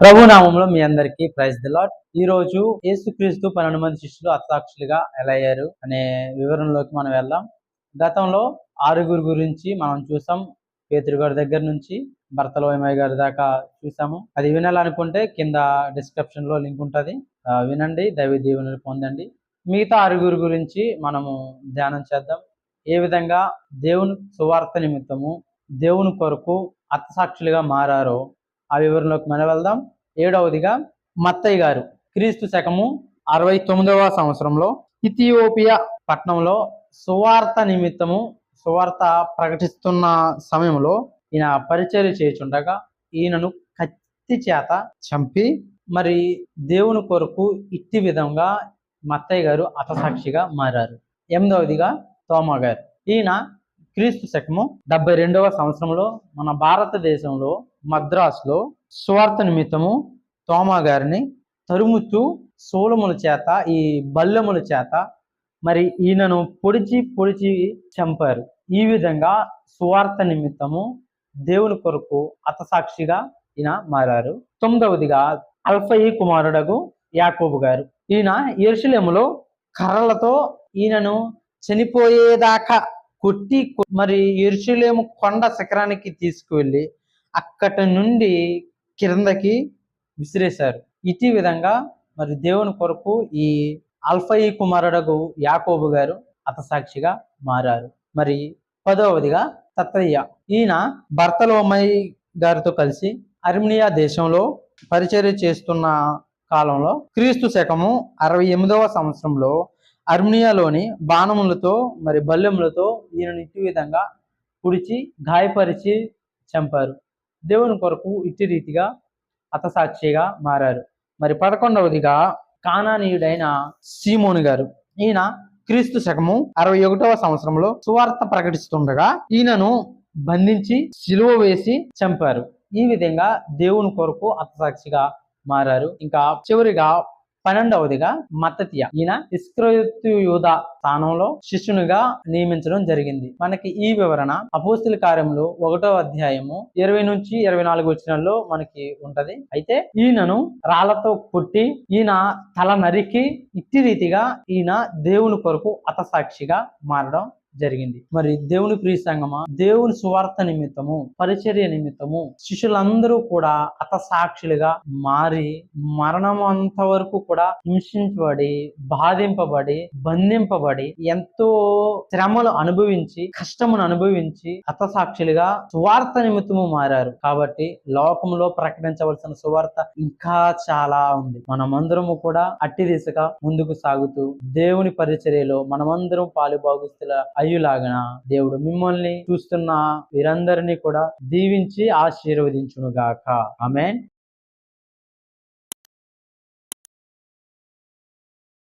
ప్రభు నామంలో మీ అందరికీ praise the lot ఈ రోజు యేసుక్రీస్తు పన్నెండు మంది శిష్యులు అత్తాక్షులుగా ఎలా అయ్యారు అనే వివరంలోకి మనం వెళ్దాం. గతంలో ఆరుగురు గురించి మనం చూసాం. పేతురు గారి దగ్గర నుంచి భర్తలోయమయ్య గారి దాకా చూసాము. అది వినాలనుకుంటే కింద డిస్క్రిప్షన్లో లింక్ ఉంటుంది. వినండి దైవ దీవెనలు పొందండి. మిగతా ఆరుగురు గురించి మనము ధ్యానం చేద్దాం. ఏ విధంగా దేవుని సువార్త నిమిత్తము దేవుని కొరకు అత్తసాక్షులుగా మారారో ఆ వివరంలోకి మనం వెళ్దాం. ఏడవదిగా మత్తయ్య గారు క్రీస్తు శకము అరవై తొమ్మిదవ సంవత్సరంలో ఇథియోపియా పట్టణంలో సువార్త నిమిత్తము సువార్త ప్రకటిస్తున్న సమయంలో ఈయన పరిచర్య చేయుచుండగా ఈయనను కత్తి చేత చంపి మరి దేవుని కొరకు ఇట్టి విధంగా మత్తయ్య గారు అతసాక్షిగా మారారు. ఎనిమిదవదిగా తోమా గారు. ఈయన క్రీస్తు శకము డెబ్బై రెండవ సంవత్సరంలో మన భారతదేశంలో మద్రాసులో స్వార్థ నిమిత్తము తోమా గారిని తరుముతూ శూలముల చేత ఈ బల్లెముల చేత మరి ఈయనను పొడిచి పొడిచి చంపారు. ఈ విధంగా సువార్త నిమిత్తము దేవుని కొరకు అతసాక్షిగా ఈయన మారారు. తొమ్మిదవదిగా అల్ఫయి కుమారుడగు యాకోబు గారు. ఈయన ఎరుసలేములో కర్రలతో ఈయనను చనిపోయేదాకా కొట్టి మరి ఎరుసలేము కొండ శిఖరానికి తీసుకువెళ్ళి అక్కడి నుండి కిందకి విసిరేశారు. ఇటీ విధంగా మరి దేవుని కొరకు ఈ అల్ఫయి కుమారుడగు యాకోబు గారు అతసాక్షిగా మారారు. మరి పదవదిగా తత్తయ్య. ఈయన భర్తలోమయ్య గారితో కలిసి అర్మినియా దేశంలో పరిచర్య చేస్తున్న కాలంలో క్రీస్తు శకము అరవై ఎనిమిదవ సంవత్సరంలో అర్మినియాలోని బాణములతో మరి బల్లెములతో ఈయనను ఇటు విధంగా పుడిచి గాయపరిచి చంపారు. దేవుని కొరకు ఇట్టి రీతిగా అతసాక్షిగా మారారు. మరి పదకొండవదిగా కానానీయుడైన సీమోని గారు ఈయన క్రీస్తు శకము అరవై ఒకటవ సంవత్సరంలో సువార్త ప్రకటిస్తుండగా ఈయనను బంధించి సిలువ వేసి చంపారు. ఈ విధంగా దేవుని కొరకు అతసాక్షిగా మారారు. ఇంకా చివరిగా పన్నెండవదిగా మత్తతియ. ఈయన ఇస్క్రయతు యూద స్థానంలో శిష్యునిగా నియమించడం జరిగింది. మనకి ఈ వివరణ అపోస్తుల కార్యంలో ఒకటో అధ్యాయము ఇరవై నుంచి ఇరవై నాలుగు వచ్చినలో మనకి ఉంటది. అయితే ఈయనను రాళ్ళతో కొట్టి ఈయన తల నరికి ఇట్టి రీతిగా ఈయన దేవుని కొరకు అతసాక్షిగా మారడం జరిగింది. మరి దేవుని ప్రియ సంగమా దేవుని సువార్త నిమిత్తము పరిచర్య నిమిత్తము శిష్యులందరూ కూడా అతసాక్షులుగా మారి మరణం అంత వరకు కూడా హింసించబడి బాధింపబడి బంధింపబడి ఎంతో శ్రమలు అనుభవించి కష్టమును అనుభవించి హతసాక్షులుగా సువార్త నిమిత్తము మారారు. కాబట్టి లోకంలో ప్రకటించవలసిన సువార్త ఇంకా చాలా ఉంది. మనమందరము కూడా అట్టి దిశగా ముందుకు సాగుతూ దేవుని పరిచర్యలో మనమందరం పాలుభాగస్తుల అయ్యులాగన దేవుడు మిమ్మల్ని చూస్తున్న వీరందరినీ కూడా దీవించి ఆశీర్వదించును గాక ఆమెన్.